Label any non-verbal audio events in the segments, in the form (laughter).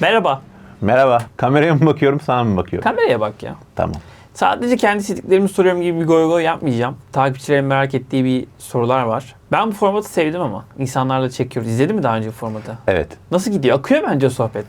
Merhaba. Merhaba. Kameraya mı bakıyorum, sana mı bakıyorum? Kameraya bak ya. tamam. Sadece kendi istediklerimi soruyorum gibi bir goy goy yapmayacağım. Takipçilerin merak ettiği bir sorular var. Ben bu formatı sevdim ama. insanlarla çekiyoruz. İzledin mi daha önce bu formatı? Evet. Nasıl gidiyor? Akıyor bence sohbet.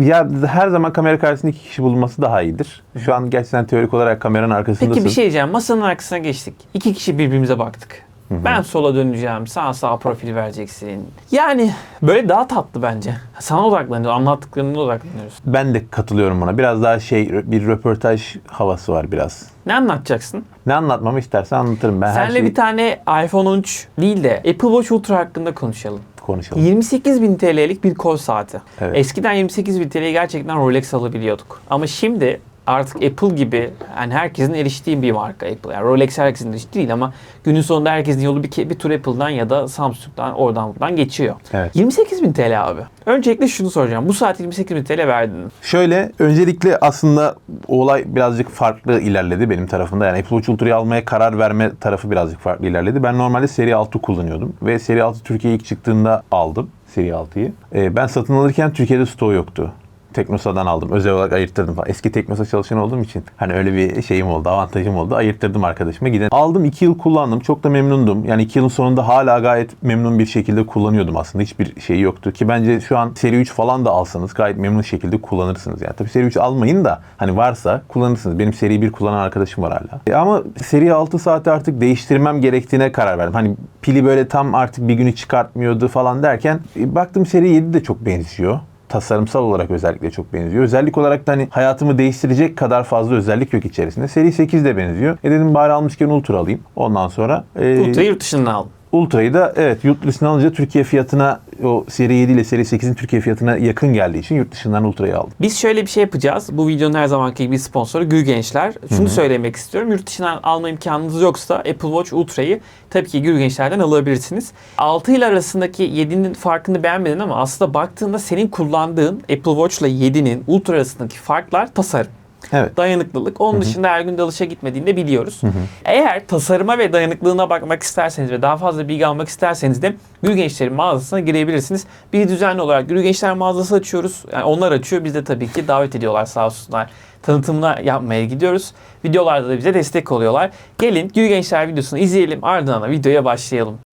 Ya her zaman kamera karşısında iki kişi bulunması daha iyidir. Şu an gerçekten teorik olarak kameranın arkasındasın. Peki bir şey diyeceğim. Masanın arkasına geçtik. İki kişi birbirimize baktık. Ben sola döneceğim. Sağ sağ profil vereceksin. Yani böyle daha tatlı bence. Sana odaklanıyoruz. Anlattıklarına odaklanıyoruz. Ben de katılıyorum buna. Biraz daha şey bir röportaj havası var biraz. Ne anlatacaksın? Ne anlatmamı istersen anlatırım. Ben her Senle şeyi bir tane iPhone 13 değil de Apple Watch Ultra hakkında konuşalım. konuşalım. 28 bin TL'lik bir kol saati. Evet. Eskiden 28 bin TL'ye gerçekten Rolex alabiliyorduk. Ama şimdi artık Apple gibi yani herkesin eriştiği bir marka Apple. Yani Rolex herkesin eriştiği değil ama günün sonunda herkesin yolu bir, bir tur Apple'dan ya da Samsung'dan oradan buradan geçiyor. Evet. 28 bin TL abi. Öncelikle şunu soracağım. Bu saat 28 bin TL verdin. Şöyle öncelikle aslında olay birazcık farklı ilerledi benim tarafımda. Yani Apple Watch Ultra'yı almaya karar verme tarafı birazcık farklı ilerledi. Ben normalde seri 6 kullanıyordum ve seri 6 Türkiye'ye ilk çıktığında aldım seri 6'yı. Ee, ben satın alırken Türkiye'de stoğu yoktu. Teknosa'dan aldım. Özel olarak ayırttırdım. Eski Teknosa çalışan olduğum için hani öyle bir şeyim oldu, avantajım oldu. Ayırttırdım arkadaşıma. Giden aldım 2 yıl kullandım. Çok da memnundum. Yani 2 yılın sonunda hala gayet memnun bir şekilde kullanıyordum aslında. Hiçbir şey yoktu ki bence şu an seri 3 falan da alsanız gayet memnun şekilde kullanırsınız. Yani tabii seri 3 almayın da hani varsa kullanırsınız. Benim seri 1 kullanan arkadaşım var hala. E ama seri 6 saati artık değiştirmem gerektiğine karar verdim. Hani pili böyle tam artık bir günü çıkartmıyordu falan derken e, baktım seri 7 de çok benziyor tasarımsal olarak özellikle çok benziyor. Özellik olarak da hani hayatımı değiştirecek kadar fazla özellik yok içerisinde. Seri 8 de benziyor. E dedim bari almışken Ultra alayım. Ondan sonra e, Ultra'yı yurt dışından aldın. Ultra'yı da evet yurt dışından alınca Türkiye fiyatına o seri 7 ile seri 8'in Türkiye fiyatına yakın geldiği için yurt dışından Ultra'yı aldım. Biz şöyle bir şey yapacağız. Bu videonun her zamanki gibi sponsoru Gül Gençler. Şunu söylemek istiyorum. Yurt dışından alma imkanınız yoksa Apple Watch Ultra'yı tabii ki Gül Gençler'den alabilirsiniz. 6 ile arasındaki 7'nin farkını beğenmedin ama aslında baktığında senin kullandığın Apple Watch ile 7'nin Ultra arasındaki farklar tasarım. Evet. Dayanıklılık. Onun dışında her gün dalışa gitmediğini de biliyoruz. Eğer tasarıma ve dayanıklılığına bakmak isterseniz ve daha fazla bilgi almak isterseniz de Gül Gençler'in mağazasına girebilirsiniz. Bir düzenli olarak Gül Gençler mağazası açıyoruz. Yani onlar açıyor. Biz de tabii ki davet ediyorlar sağ olsunlar. Tanıtımına yapmaya gidiyoruz. Videolarda da bize destek oluyorlar. Gelin Gül Gençler videosunu izleyelim. Ardından da videoya başlayalım.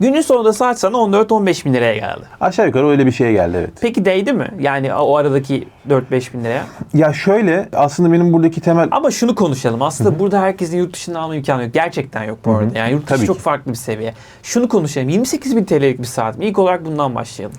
Günün sonunda saat sana 14-15 bin liraya geldi. Aşağı yukarı öyle bir şeye geldi evet. Peki değdi mi? Yani o aradaki 4-5 bin liraya. Ya şöyle aslında benim buradaki temel Ama şunu konuşalım. Aslında burada herkesin yurt dışından alma imkanı yok. Gerçekten yok bu arada. Yani yurt dışı Tabii çok ki. farklı bir seviye. Şunu konuşalım. 28 bin TL'lik bir saat mi? İlk olarak bundan başlayalım.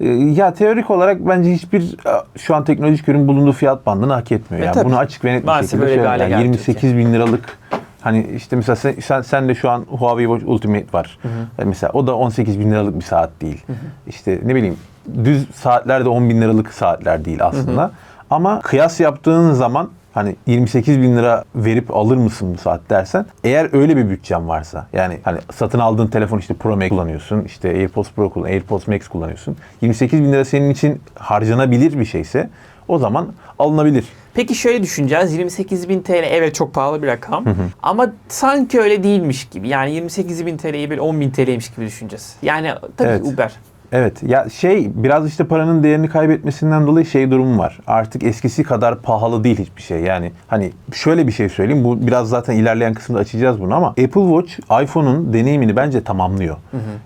Ee, Ya teorik olarak bence hiçbir e, şu an teknolojik ürün bulunduğu fiyat bandını hak etmiyor. E, Yani tabii. bunu açık ve net bir Maalesef şekilde hale Yani geldi 28 bin liralık hani işte mesela sen, sen, sen de şu an Huawei Watch Ultimate var. E, Mesela o da 18 bin liralık bir saat değil. İşte ne bileyim düz saatler de 10 bin liralık saatler değil aslında. Ama kıyas yaptığın zaman hani 28 bin lira verip alır mısın bu saat dersen eğer öyle bir bütçen varsa yani hani satın aldığın telefon işte Pro Max kullanıyorsun işte AirPods Pro kullan AirPods Max kullanıyorsun 28 bin lira senin için harcanabilir bir şeyse o zaman alınabilir. Peki şöyle düşüneceğiz. 28 bin TL evet çok pahalı bir rakam. Ama sanki öyle değilmiş gibi. Yani 28 bin TL'yi bir 10 bin TL'ymiş gibi düşüneceğiz. Yani tabii Evet. Uber. Evet ya şey biraz işte paranın değerini kaybetmesinden dolayı şey durumu var. Artık eskisi kadar pahalı değil hiçbir şey. Yani hani şöyle bir şey söyleyeyim. Bu biraz zaten ilerleyen kısımda açacağız bunu ama Apple Watch iPhone'un deneyimini bence tamamlıyor.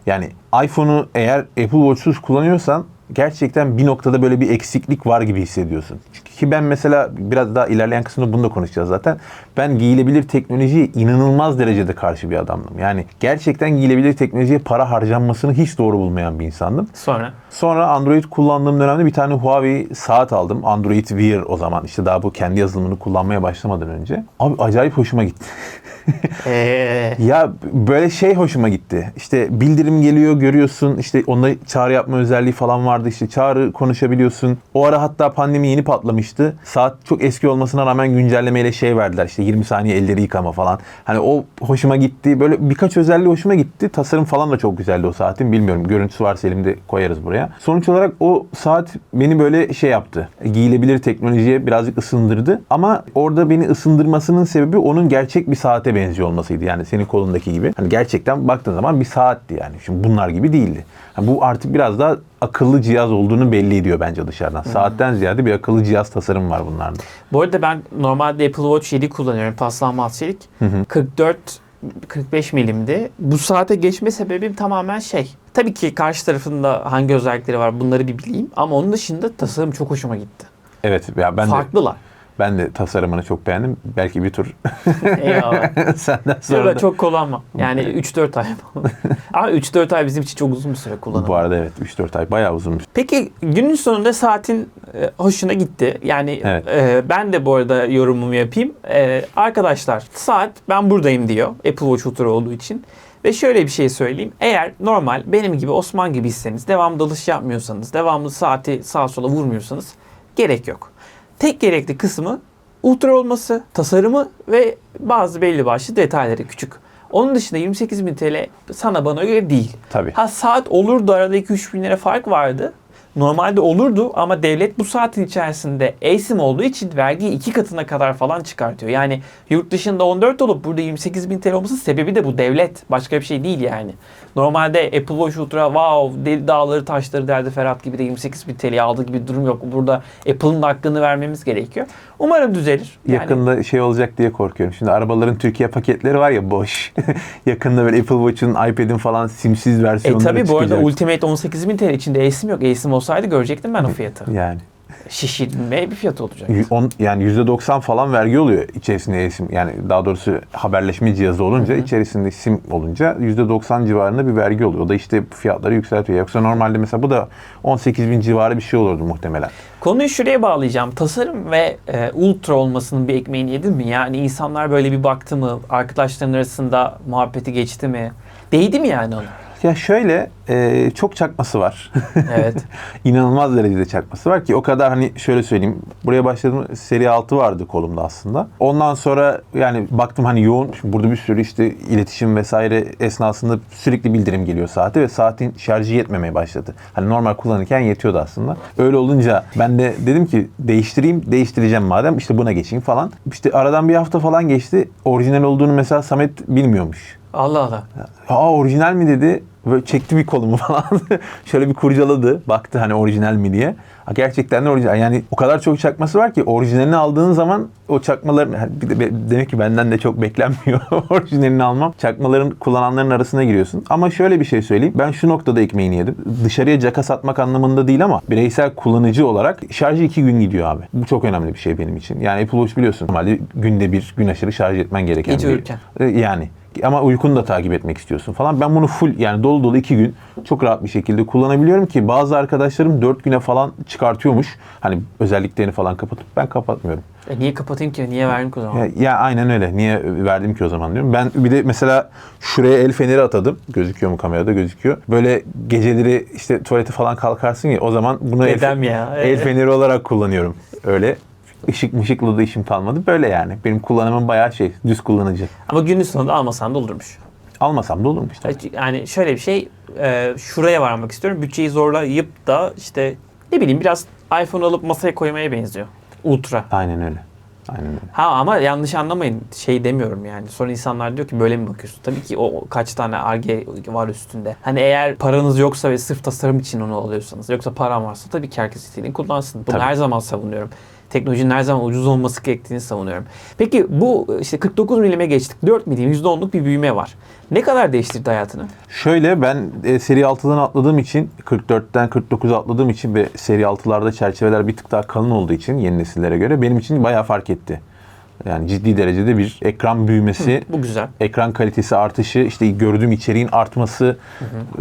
Yani iPhone'u eğer Apple Watch'suz kullanıyorsan gerçekten bir noktada böyle bir eksiklik var gibi hissediyorsun. Ki ben mesela biraz daha ilerleyen kısımda bunu da konuşacağız zaten. Ben giyilebilir teknolojiye inanılmaz derecede karşı bir adamdım. Yani gerçekten giyilebilir teknolojiye para harcanmasını hiç doğru bulmayan bir insandım. Sonra. Sonra Android kullandığım dönemde bir tane Huawei saat aldım. Android Wear o zaman. işte daha bu kendi yazılımını kullanmaya başlamadan önce. Abi acayip hoşuma gitti. (laughs) Ee, ya böyle şey hoşuma gitti. İşte bildirim geliyor görüyorsun. İşte onda çağrı yapma özelliği falan vardı. Vardı işte çağrı konuşabiliyorsun. O ara hatta pandemi yeni patlamıştı. Saat çok eski olmasına rağmen güncellemeyle şey verdiler işte 20 saniye elleri yıkama falan. Hani o hoşuma gitti. Böyle birkaç özelliği hoşuma gitti. Tasarım falan da çok güzeldi o saatin. Bilmiyorum görüntüsü varsa elimde koyarız buraya. Sonuç olarak o saat beni böyle şey yaptı. Giyilebilir teknolojiye birazcık ısındırdı. Ama orada beni ısındırmasının sebebi onun gerçek bir saate benziyor olmasıydı. Yani senin kolundaki gibi. Hani gerçekten baktığın zaman bir saatti yani. Şimdi bunlar gibi değildi. Bu artık biraz daha akıllı cihaz olduğunu belli ediyor bence dışarıdan. Saatten ziyade bir akıllı cihaz tasarım var bunlarda. Bu arada ben normalde Apple Watch 7 kullanıyorum. Paslanmaz çelik. 44 45 milimdi. Bu saate geçme sebebim tamamen şey. Tabii ki karşı tarafında hangi özellikleri var bunları bir bileyim. Ama onun dışında tasarım çok hoşuma gitti. Evet ya ben de Farklılar. Ben de tasarımını çok beğendim. Belki bir tur (laughs) senden Sonra sonra da- çok kullanmam. Yani 3-4 ay. (laughs) Ama 3-4 ay bizim için çok uzun bir süre kullanım. Bu arada evet 3-4 ay bayağı uzunmuş. Peki günün sonunda saatin e, hoşuna gitti. Yani Evet. e, ben de bu arada yorumumu yapayım. E, arkadaşlar saat ben buradayım diyor Apple Watch Ultra olduğu için. Ve şöyle bir şey söyleyeyim. Eğer normal benim gibi Osman gibiyseniz, devamlı dalış yapmıyorsanız, devamlı saati sağa sola vurmuyorsanız gerek yok. Tek gerekli kısmı ultra olması, tasarımı ve bazı belli başlı detayları küçük. Onun dışında 28.000 TL sana bana göre değil. Tabii. Ha saat olurdu arada 2-3 bin lira fark vardı. Normalde olurdu ama devlet bu saatin içerisinde eSIM olduğu için vergiyi iki katına kadar falan çıkartıyor. Yani yurt dışında 14 olup burada 28 bin TL olması sebebi de bu devlet. Başka bir şey değil yani. Normalde Apple Watch Ultra wow deli dağları taşları derdi Ferhat gibi de 28 bin TL aldığı gibi bir durum yok. Burada Apple'ın hakkını vermemiz gerekiyor. Umarım düzelir. Yani- Yakında şey olacak diye korkuyorum. Şimdi arabaların Türkiye paketleri var ya boş. (laughs) Yakında böyle Apple Watch'un, iPad'in falan simsiz E versiyonları tabi bu arada çıkacak. Ultimate 18 bin TL içinde eSIM yok. eSIM olsaydı görecektim ben o fiyatı. Yani Şişirilme bir fiyat olacak. on, yani %90 falan vergi oluyor içerisinde eSIM. Yani daha doğrusu haberleşme cihazı olunca içerisinde SIM olunca %90 civarında bir vergi oluyor. O da işte fiyatları yükseltiyor. Yoksa normalde mesela bu da 18 bin civarı bir şey olurdu muhtemelen. Konuyu şuraya bağlayacağım. Tasarım ve e, ultra olmasının bir ekmeğini yedin mi? Yani insanlar böyle bir baktı mı? Arkadaşların arasında muhabbeti geçti mi? Değdi mi yani ona? Ya şöyle e, çok çakması var. Evet. (laughs) İnanılmaz derecede çakması var ki o kadar hani şöyle söyleyeyim. Buraya başladım seri 6 vardı kolumda aslında. Ondan sonra yani baktım hani yoğun şimdi burada bir sürü işte iletişim vesaire esnasında sürekli bildirim geliyor saate ve saatin şarjı yetmemeye başladı. Hani normal kullanırken yetiyordu aslında. Öyle olunca ben de dedim ki değiştireyim, değiştireceğim madem işte buna geçeyim falan. İşte aradan bir hafta falan geçti. Orijinal olduğunu mesela Samet bilmiyormuş. Allah Allah. Aa orijinal mi dedi. Böyle çekti bir kolumu (laughs) falan. Şöyle bir kurcaladı. Baktı hani orijinal mi diye. Ha, gerçekten de orijinal. Yani o kadar çok çakması var ki orijinalini aldığın zaman o çakmaların yani bir de be- demek ki benden de çok beklenmiyor (laughs) orijinalini almam. Çakmaların kullananların arasına giriyorsun. Ama şöyle bir şey söyleyeyim. Ben şu noktada ekmeğini yedim. Dışarıya caka satmak anlamında değil ama bireysel kullanıcı olarak şarjı iki gün gidiyor abi. Bu çok önemli bir şey benim için. Yani Apple Watch biliyorsun normalde günde bir gün aşırı şarj etmen gereken Gece bir- uyurken. e, Yani ama uykunu da takip etmek istiyorsun falan. Ben bunu full yani dolu dolu iki gün çok rahat bir şekilde kullanabiliyorum ki bazı arkadaşlarım dört güne falan çıkartıyormuş. Hani özelliklerini falan kapatıp ben kapatmıyorum. E niye kapatayım ki? Niye verdim ki o zaman? Ya, ya aynen öyle. Niye verdim ki o zaman diyorum. Ben bir de mesela şuraya el feneri atadım. Gözüküyor mu kamerada? Gözüküyor. Böyle geceleri işte tuvalete falan kalkarsın ya o zaman bunu el, ya. el feneri olarak kullanıyorum. Öyle. Işık mışıkla da işim kalmadı. Böyle yani. Benim kullanımım bayağı şey düz kullanıcı. Ama günün sonunda almasan da olurmuş. Almasam da olurmuş. tabii. Yani şöyle bir şey, e, şuraya varmak istiyorum. Bütçeyi zorlayıp da işte ne bileyim biraz iPhone alıp masaya koymaya benziyor. Ultra. Aynen öyle. Aynen öyle. Ha ama yanlış anlamayın şey demiyorum yani. Sonra insanlar diyor ki böyle mi bakıyorsun? Tabii ki o kaç tane arge var üstünde. Hani eğer paranız yoksa ve sırf tasarım için onu alıyorsanız yoksa param varsa tabii ki herkes istediğini kullansın. Bunu Tabii. her zaman savunuyorum. Teknolojinin her zaman ucuz olması gerektiğini savunuyorum. Peki bu işte 49 milime geçtik. 4 milim %10'luk bir büyüme var. Ne kadar değiştirdi hayatını? Şöyle ben e, seri 6'dan atladığım için 44'ten 49'a atladığım için ve seri 6'larda çerçeveler bir tık daha kalın olduğu için yeni nesillere göre benim için bayağı fark etti. Yani ciddi derecede bir ekran büyümesi Bu güzel. ekran kalitesi artışı, işte gördüğüm içeriğin artması,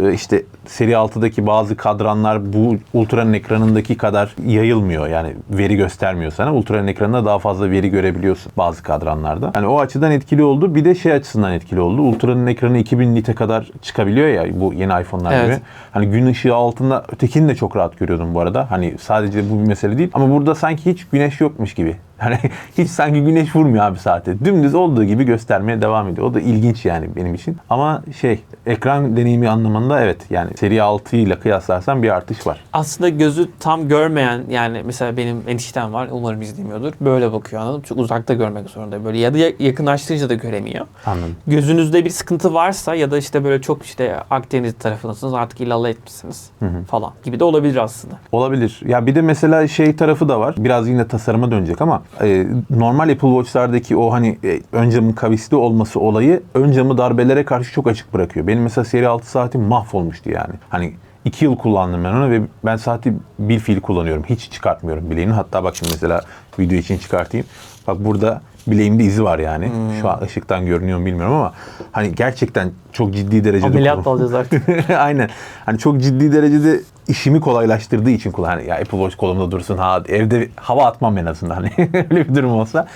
e, işte seri 6'daki bazı kadranlar bu Ultra'nın ekranındaki kadar yayılmıyor. Yani veri göstermiyor sana. Ultra'nın ekranında daha fazla veri görebiliyorsun bazı kadranlarda. Yani o açıdan etkili oldu. Bir de şey açısından etkili oldu. Ultra'nın ekranı 2000 nite kadar çıkabiliyor ya bu yeni iPhone'lar Evet. gibi. Hani gün ışığı altında ötekini de çok rahat görüyordum bu arada. Hani sadece bu bir mesele değil ama burada sanki hiç güneş yokmuş gibi. Hani (laughs) hiç sanki güneş vurmuyor abi saate. Dümdüz olduğu gibi göstermeye devam ediyor. O da ilginç yani benim için. Ama şey ekran deneyimi anlamında evet yani seri 6 ile kıyaslarsan bir artış var. Aslında gözü tam görmeyen yani mesela benim eniştem var umarım izlemiyordur. Böyle bakıyor anladım. Çok uzakta görmek zorunda böyle ya da ya- yakınlaştırınca da göremiyor. Anladım. Gözünüzde bir sıkıntı varsa ya da işte böyle çok işte Akdeniz tarafındasınız artık illallah etmişsiniz falan gibi de olabilir aslında. Olabilir. Ya bir de mesela şey tarafı da var. Biraz yine tasarıma dönecek ama e, normal Apple Watch'lardaki o hani e, ön camın kavisli olması olayı ön camı darbelere karşı çok açık bırakıyor. Benim mesela seri 6 saatim mahvolmuştu yani. Hani iki yıl kullandım ben onu ve ben saati bir fiil kullanıyorum. Hiç çıkartmıyorum bileğini. Hatta bak şimdi mesela video için çıkartayım. Bak burada bileğimde izi var yani. Şu an ışıktan görünüyor mu bilmiyorum ama hani gerçekten çok ciddi derecede Ameliyat alacağız artık. (laughs) Aynen. Hani çok ciddi derecede işimi kolaylaştırdığı için kullan. Hani ya Apple Watch kolumda dursun ha evde hava atmam en azından hani (laughs) öyle bir durum olsa.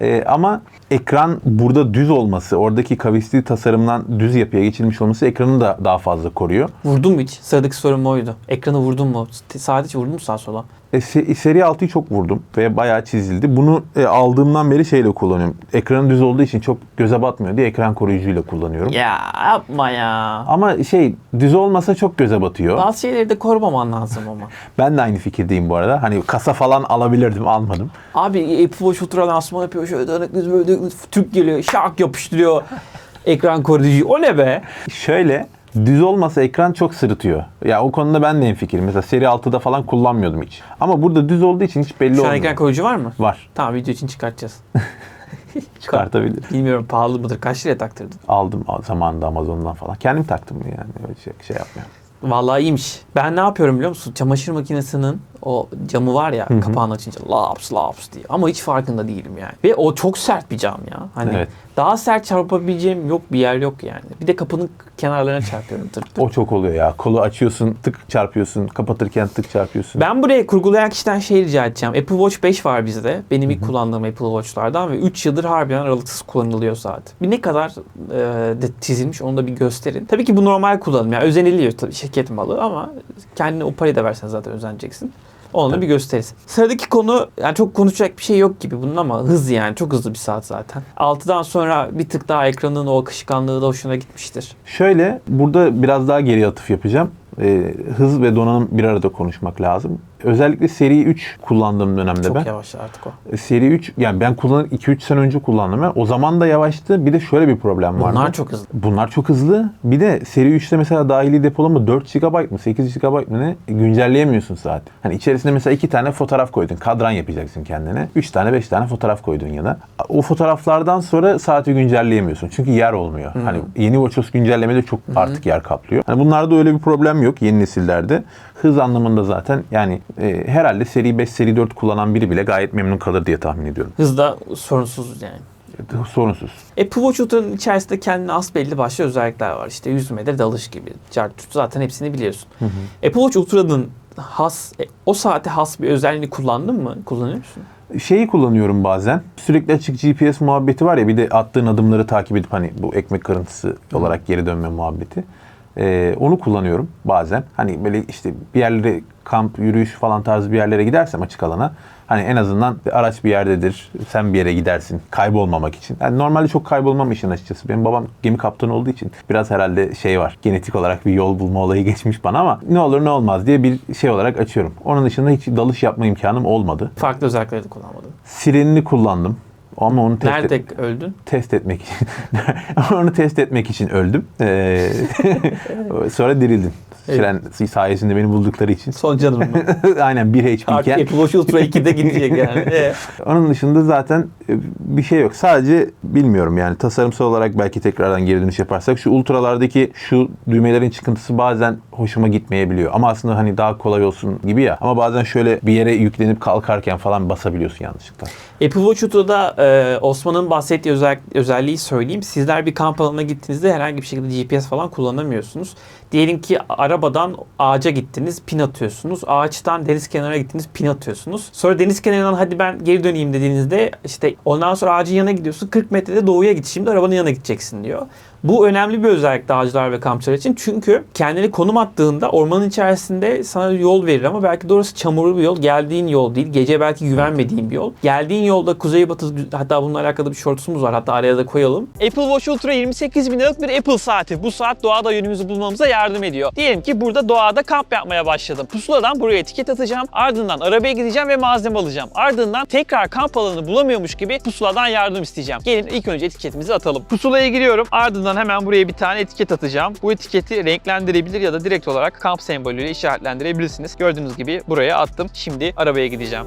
Ee, ama ekran burada düz olması, oradaki kavisli tasarımdan düz yapıya geçilmiş olması ekranı da daha fazla koruyor. Vurdun mu hiç? Sıradaki sorum oydu. Ekranı vurdun mu? Hiç vurdun mu sağa sola? E, se- seri 6'yı çok vurdum ve bayağı çizildi. Bunu e, aldığımdan beri şeyle kullanıyorum. Ekranı düz olduğu için çok göze batmıyor diye ekran koruyucuyla kullanıyorum. Ya yapma ya. Ama şey düz olmasa çok göze batıyor. Bazı şeyleri de korumaman lazım ama. (laughs) Ben de aynı fikirdeyim bu arada. Hani kasa falan alabilirdim, almadım. Abi Apple Watch ultra lansman yapıyor. Şöyle dönük böyle dönük, Türk geliyor. Şak yapıştırıyor. Ekran koruyucuyu. O ne be? Şöyle düz olmasa ekran çok sırıtıyor. Ya o konuda ben de hemfikirim. Mesela seri 6'da falan kullanmıyordum hiç. Ama burada düz olduğu için hiç belli Şu an olmuyor. ekran koruyucu var mı? Var. Tamam video için çıkartacağız. (laughs) (laughs) Çıkartabilir. Bilmiyorum pahalı mıdır? Kaç liraya taktırdın? Aldım zamanında Amazon'dan falan. Kendim taktım yani. Öyle şey, şey yapmıyorum. Vallahi iyiymiş. Ben ne yapıyorum biliyor musun? Çamaşır makinesinin o camı var ya kapağını açınca laps laps diye. Ama hiç farkında değilim yani. Ve o çok sert bir cam ya. Hani Evet. daha sert çarpabileceğim yok bir yer yok yani. Bir de kapının kenarlarına çarpıyorum tır tır. O çok oluyor ya. Kolu açıyorsun, tık çarpıyorsun. Kapatırken tık çarpıyorsun. Ben buraya kurgulayan kişiden şey rica edeceğim. Apple Watch 5 var bizde. Benim ilk kullandığım Apple Watch'lardan ve 3 yıldır harbiden aralıksız kullanılıyor saat. Bir ne kadar e, de çizilmiş onu da bir gösterin. Tabii ki bu normal kullanım. Yani özeniliyor tabii şirket malı ama kendine o parayı da versen zaten özeneceksin. Onu da bir gösteririz. Sıradaki konu yani çok konuşacak bir şey yok gibi bunun ama hız yani çok hızlı bir saat zaten. 6'dan sonra bir tık daha ekranın o akışkanlığı da hoşuna gitmiştir. Şöyle burada biraz daha geri atıf yapacağım. Ee, hız ve donanım bir arada konuşmak lazım. Özellikle seri 3 kullandığım dönemde Çok ben. yavaş artık o. E, Seri 3 yani ben kullanır 2-3 sene önce kullandım ben. O zaman da yavaştı. Bir de şöyle bir problem var. Bunlar çok hızlı. Bunlar çok hızlı. Bir de seri 3'te mesela dahili depolama 4 GB mı 8 GB mı ne güncelleyemiyorsun saat. Hani içerisine mesela 2 tane fotoğraf koydun. Kadran yapacaksın kendine. 3 tane 5 tane fotoğraf koydun ya da. O fotoğraflardan sonra saati güncelleyemiyorsun. Çünkü yer olmuyor. Hani yeni WatchOS güncellemede çok artık yer kaplıyor. Hani bunlarda öyle bir problem yok yeni nesillerde. Hız anlamında zaten yani e, herhalde seri 5 seri 4 kullanan biri bile gayet memnun kalır diye tahmin ediyorum. Hızda sorunsuz yani. Sorunsuz. Apple Watch Ultra'nın içerisinde kendine az belli başlı özellikler var. İşte yüzmedir, dalış gibi. Zaten hepsini biliyorsun. Apple Watch Ultra'nın has, e, o saate has bir özelliğini kullandın mı? Kullanıyor musun? Şeyi kullanıyorum bazen. Sürekli açık GPS muhabbeti var ya bir de attığın adımları takip edip hani bu ekmek kırıntısı olarak geri dönme muhabbeti. Ee, onu kullanıyorum bazen. Hani böyle işte bir yerlere kamp, yürüyüş falan tarzı bir yerlere gidersem açık alana hani en azından araç bir yerdedir. Sen bir yere gidersin kaybolmamak için. Yani normalde çok kaybolmam işin açıkçası. Benim babam gemi kaptanı olduğu için biraz herhalde şey var. Genetik olarak bir yol bulma olayı (laughs) geçmiş bana ama ne olur ne olmaz diye bir şey olarak açıyorum. Onun dışında hiç dalış yapma imkanım olmadı. Farklı özellikleri de kullanmadın. Sirenini kullandım. Ama onu test, Nerede öldün? test etmek için. (laughs) onu test etmek için öldüm. Ee, (laughs) sonra dirildim. Siren sayesinde beni buldukları için. Son canım mı? (laughs) Aynen 1 HP Artık. Apple Watch Ultra 2'de gidecek yani. (laughs) E, Onun dışında zaten e, bir şey yok. Sadece bilmiyorum yani tasarımsal olarak belki tekrardan geri dönüş yaparsak şu ultralardaki şu düğmelerin çıkıntısı bazen hoşuma gitmeyebiliyor. Ama aslında hani daha kolay olsun gibi ya. Ama bazen şöyle bir yere yüklenip kalkarken falan basabiliyorsun yanlışlıkla. Apple Watch Ultra'da e, Osman'ın bahsettiği özel, özelliği söyleyeyim. Sizler bir kamp alanına gittiğinizde herhangi bir şekilde GPS falan kullanamıyorsunuz. Diyelim ki arabadan ağaca gittiniz, pin atıyorsunuz. Ağaçtan deniz kenarına gittiniz, pin atıyorsunuz. Sonra deniz kenarından hadi ben geri döneyim dediğinizde işte ondan sonra ağacın yanına gidiyorsun. 40 metrede doğuya git şimdi arabanın yanına gideceksin diyor. Bu önemli bir özellik dağcılar ve kampçılar için. Çünkü kendini konum attığında ormanın içerisinde sana yol verir ama belki de çamurlu bir yol. Geldiğin yol değil. Gece belki güvenmediğin bir yol. Geldiğin yolda kuzeybatı hatta bununla alakalı bir shortsumuz var. Hatta araya da koyalım. Apple Watch Ultra 28 bin liralık bir Apple saati. Bu saat doğada yönümüzü bulmamıza yardım ediyor. Diyelim ki burada doğada kamp yapmaya başladım. Pusuladan buraya etiket atacağım. Ardından arabaya gideceğim ve malzeme alacağım. Ardından tekrar kamp alanı bulamıyormuş gibi pusuladan yardım isteyeceğim. Gelin ilk önce etiketimizi atalım. Pusulaya giriyorum. Ardından hemen buraya bir tane etiket atacağım. Bu etiketi renklendirebilir ya da direkt olarak kamp sembolüyle işaretlendirebilirsiniz. Gördüğünüz gibi buraya attım. Şimdi arabaya gideceğim.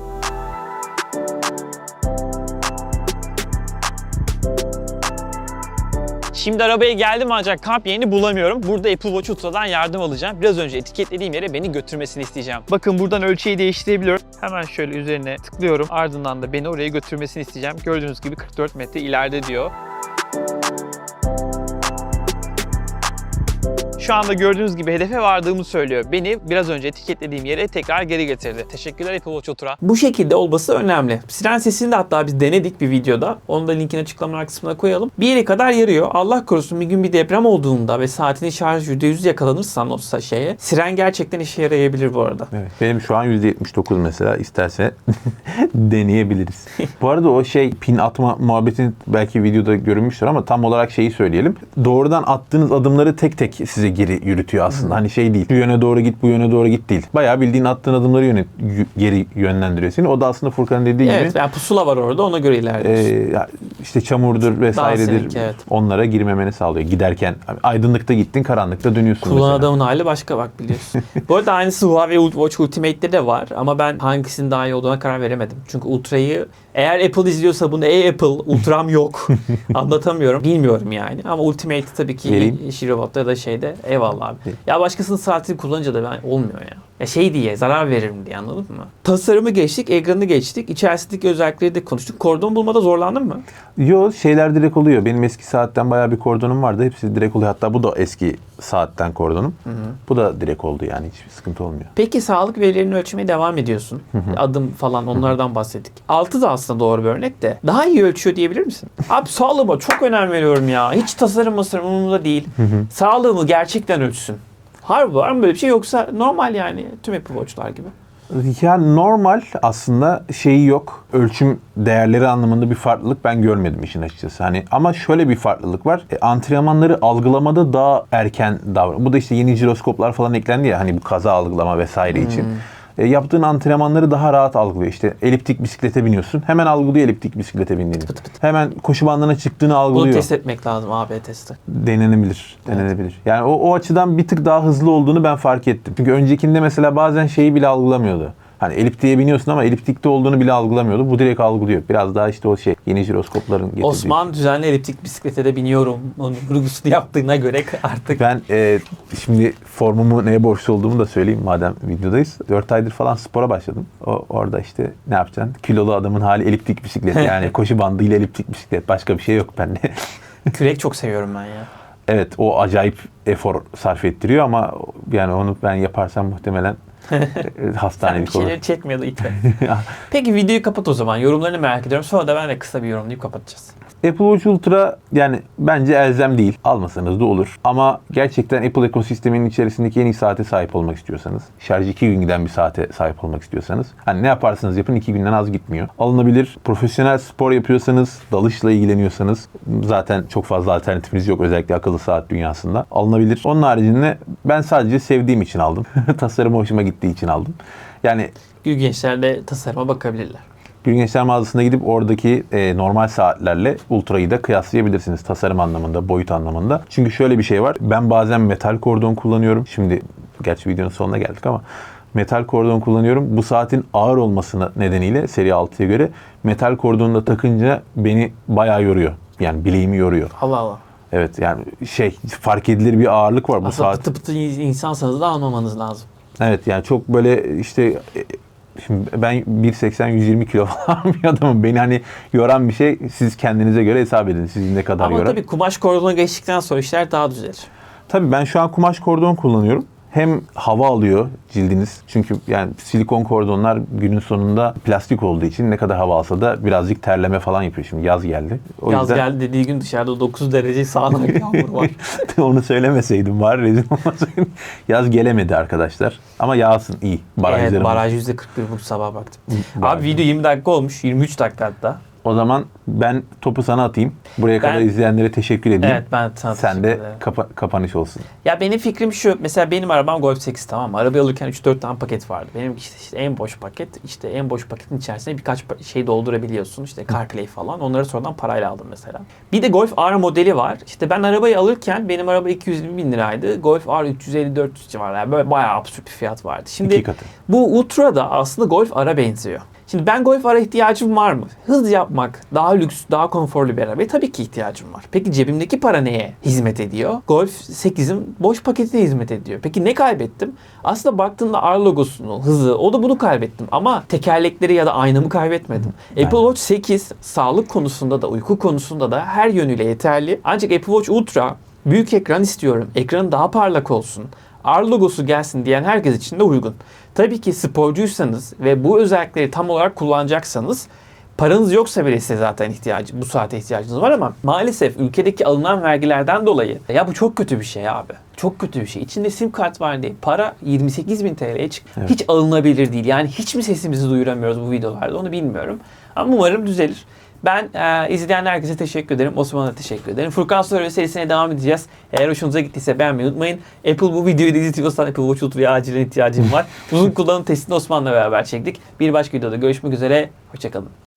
Şimdi arabaya geldim ancak kamp yerini bulamıyorum. Burada Apple Watch Ultra'dan yardım alacağım. Biraz önce etiketlediğim yere beni götürmesini isteyeceğim. Bakın buradan ölçeği değiştirebiliyorum. Hemen şöyle üzerine tıklıyorum. Ardından da beni oraya götürmesini isteyeceğim. Gördüğünüz gibi 44 metre ileride diyor. Şu anda gördüğünüz gibi hedefe vardığımı söylüyor. Beni biraz önce etiketlediğim yere tekrar geri getirdi. Teşekkürler Apple Watch Ultra. Bu şekilde olması önemli. Siren sesini de hatta biz denedik bir videoda. Onu da linkini açıklama kısmına koyalım. Bir yere kadar yarıyor. Allah korusun bir gün bir deprem olduğunda ve saatinin şarjı %100 yakalanırsan o sa- şeye siren gerçekten işe yarayabilir bu arada. Evet. Benim şu an %79 mesela isterse (laughs) deneyebiliriz. Bu arada o şey pin atma muhabbetini belki videoda görünmüştür ama tam olarak şeyi söyleyelim. Doğrudan attığınız adımları tek tek size geri yürütüyor aslında. Hani şey değil. Şu yöne doğru git, bu yöne doğru git değil. Bayağı bildiğin attığın adımları yönet, geri yönlendiriyor seni. O da aslında Furkan'ın dediği Evet, gibi yani pusula var orada ona göre e, ilerliyorsun. ya işte çamurdur vesairedir. seninki, evet. Onlara girmemeni sağlıyor. Giderken aydınlıkta gittin, karanlıkta dönüyorsun Kullanan mesela. adamın hali başka bak biliyorsun. (laughs) Bu arada aynısı Huawei Watch Ultimate'de de var ama ben hangisinin daha iyi olduğuna karar veremedim. Çünkü Ultra'yı eğer Apple izliyorsa bunu ey Apple Ultra'm yok (laughs) anlatamıyorum bilmiyorum yani ama Ultimate tabii ki Vereyim. Shirobot'ta da şeyde eyvallah abi. Ya başkasının saatini kullanınca da ben olmuyor ya. Ya şey diye zarar veririm diye anladın mı? Tasarımı geçtik, ekranı geçtik, içerisindeki özellikleri de konuştuk. Kordon bulmada zorlandın mı? Yo şeyler direkt oluyor. Benim eski saatten bayağı bir kordonum vardı. Hepsi direkt oluyor. Hatta bu da eski saatten kordonum. Bu da direkt oldu yani. Hiçbir sıkıntı olmuyor. Peki sağlık verilerini ölçmeye devam ediyorsun. Adım falan onlardan bahsettik. 6 da aslında doğru bir örnek de. Daha iyi ölçüyor diyebilir misin? (laughs) Abi sağlığıma çok önem veriyorum ya. Hiç tasarım masarım umurumda değil. Sağlığımı gerçekten ölçsün. Harbi var mı böyle bir şey yoksa normal yani tüm Apple Watch'lar gibi. Ya normal aslında şeyi yok. Ölçüm değerleri anlamında bir farklılık ben görmedim işin açıkçası. Hani ama şöyle bir farklılık var. E, antrenmanları algılamada daha erken davran. Bu da işte yeni jiroskoplar falan eklendi ya hani bu kaza algılama vesaire için. E, yaptığın antrenmanları daha rahat algılıyor. İşte eliptik bisiklete biniyorsun. Hemen algılıyor eliptik bisiklete bindiğini. Hemen koşu bandına çıktığını Bunu algılıyor. test etmek lazım AB testi. Denenebilir. Denenebilir. Yani o, o açıdan bir tık daha hızlı olduğunu ben fark ettim. Çünkü öncekinde mesela bazen şeyi bile algılamıyordu. Hani eliptiğe biniyorsun ama eliptikte olduğunu bile algılamıyordu. Bu direkt algılıyor. Biraz daha işte o şey yeni jiroskopların getirdiği. Osman düzenli eliptik bisiklete de biniyorum. Onun vurgusunu yaptığına göre artık Ben e, şimdi formumu neye borçlu olduğumu da söyleyeyim madem videodayız. 4 aydır falan spora başladım. O, orada işte ne yapacaksın? Kilolu adamın hali eliptik bisiklet. (laughs) Yani koşu bandıyla eliptik bisiklet. Başka bir şey yok bende. (laughs) kürek çok seviyorum ben ya. Evet o acayip efor sarf ettiriyor ama yani onu ben yaparsam muhtemelen hastanelik olur. şeyleri çekmiyordu itme. (laughs) Peki videoyu kapat o zaman. Yorumlarını merak ediyorum. Sonra da ben de kısa bir yorumlayıp kapatacağız. Apple Watch Ultra yani bence elzem değil. Almasanız da olur. Ama gerçekten Apple ekosisteminin içerisindeki en iyi saate sahip olmak istiyorsanız, şarj 2 gün giden bir saate sahip olmak istiyorsanız, hani ne yaparsanız yapın 2 günden az gitmiyor. Alınabilir. Profesyonel spor yapıyorsanız, dalışla ilgileniyorsanız zaten çok fazla alternatifiniz yok özellikle akıllı saat dünyasında. Alınabilir. Onun haricinde ben sadece sevdiğim için aldım. (laughs) Tasarımı hoşuma gittiği için aldım. Yani gençler de tasarıma bakabilirler. Gül Gençler mağazasına gidip oradaki e, normal saatlerle Ultra'yı da kıyaslayabilirsiniz tasarım anlamında, boyut anlamında. Çünkü şöyle bir şey var. Ben bazen metal kordon kullanıyorum. Şimdi gerçi videonun sonuna geldik ama metal kordon kullanıyorum. Bu saatin ağır olmasına nedeniyle seri 6'ya göre metal kordonu da takınca beni bayağı yoruyor. Yani bileğimi yoruyor. Allah Allah. Evet yani şey fark edilir bir ağırlık var bu Aslında saat. pıtı pıtı insansanız da almamanız lazım. Evet yani çok böyle işte e, Şimdi ben 1.80-120 kilo (laughs) falan bir adamım. Beni hani yoran bir şey siz kendinize göre hesap edin. Sizi ne kadar Ama yorar. tabii kumaş kordona geçtikten sonra işler daha düzelir. Tabii ben şu an kumaş kordon kullanıyorum. Hem hava alıyor cildiniz. Çünkü yani silikon kordonlar günün sonunda plastik olduğu için ne kadar hava alsa da birazcık terleme falan yapıyor. Şimdi yaz geldi. O Yaz yüzden geldi dediği gün dışarıda 9 derece sağanak yağmur var. (laughs) onu söylemeseydim var rezil olmasaydım. yaz gelemedi arkadaşlar. Ama yağsın iyi. Barajlarımız. evet baraj %41 bu sabah baktım. baraj. Abi video 20 dakika olmuş. 23 dakika hatta. O zaman ben topu sana atayım. Buraya kadar Ben- izleyenlere teşekkür edeyim. Evet ben sana Sen teşekkür de ederim. kapa- kapanış olsun. Ya benim fikrim şu. Mesela benim arabam Golf 8 tamam mı? Arabayı alırken 3-4 tane paket vardı. Benim işte, işte en boş paket. işte en boş paketin içerisine birkaç pa- şey doldurabiliyorsun. İşte CarPlay falan. Onları sonradan parayla aldım mesela. Bir de Golf R modeli var. İşte ben arabayı alırken benim araba 220 bin liraydı. Golf R 350-400 civarında. Yani böyle bayağı absürt bir fiyat vardı. Şimdi İki katı. bu Ultra da aslında Golf R'a benziyor. Şimdi ben Golf R'a ihtiyacım var mı? Hız yapmak, daha lüks, daha konforlu bir arabaya tabii ki ihtiyacım var. Peki cebimdeki para neye hizmet ediyor? Golf 8'in boş paketine hizmet ediyor. Peki ne kaybettim? Aslında baktığında R logosunu, hızı, o da bunu kaybettim. Ama tekerlekleri ya da aynamı kaybetmedim. Ben- Apple Watch 8 sağlık konusunda da uyku konusunda da her yönüyle yeterli. Ancak Apple Watch Ultra büyük ekran istiyorum. Ekranı daha parlak olsun. R logosu gelsin diyen herkes için de uygun. Tabii ki sporcuysanız ve bu özellikleri tam olarak kullanacaksanız paranız yoksa bile size zaten ihtiyacı, bu saate ihtiyacınız var ama maalesef ülkedeki alınan vergilerden dolayı ya bu çok kötü bir şey abi. Çok kötü bir şey. İçinde sim kart var diye para 28 bin TL'ye çık. Evet. Hiç alınabilir değil. Yani hiç mi sesimizi duyuramıyoruz bu videolarda onu bilmiyorum. Ama umarım düzelir. Ben e, izleyen herkese teşekkür ederim. Osman'a teşekkür ederim. Furkan Soru serisine devam edeceğiz. Eğer hoşunuza gittiyse beğenmeyi unutmayın. Apple bu videoyu da izliyorsan Apple Watch Ultra'ya acilen ihtiyacım var. (laughs) Uzun kullanım testini Osman'la beraber çektik. Bir başka videoda görüşmek üzere. Hoşçakalın.